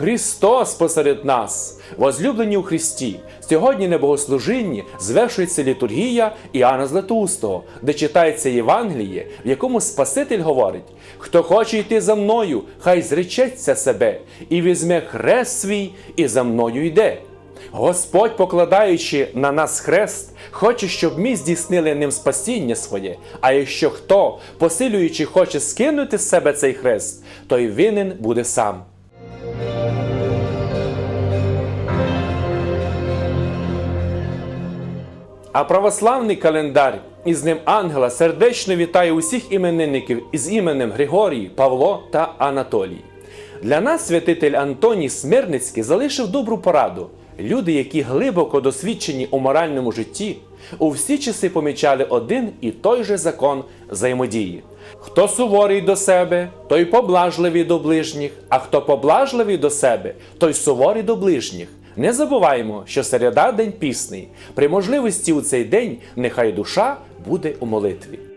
Христос посеред нас, возлюблені у Христі. Сьогодні на богослужінні звершується літургія Іоанна Златоустого, де читається Євангеліє, в якому Спаситель говорить: хто хоче йти за мною, хай зречеться себе і візьме хрест свій, і за мною йде. Господь, покладаючи на нас хрест, хоче, щоб ми здійснили ним спасіння своє. А якщо хто, посилюючи, хоче скинути з себе цей хрест, той винен буде сам. А православний календар із ним ангела сердечно вітає усіх іменинників із іменем Григорій, Павло та Анатолій. Для нас святитель Антоній Смирницький залишив добру пораду. Люди, які глибоко досвідчені у моральному житті, у всі часи помічали один і той же закон взаємодії. Хто суворий до себе, той поблажливий до ближніх, а хто поблажливий до себе, той суворий до ближніх. Не забуваємо, що середа день пісний. При можливості у цей день нехай душа буде у молитві.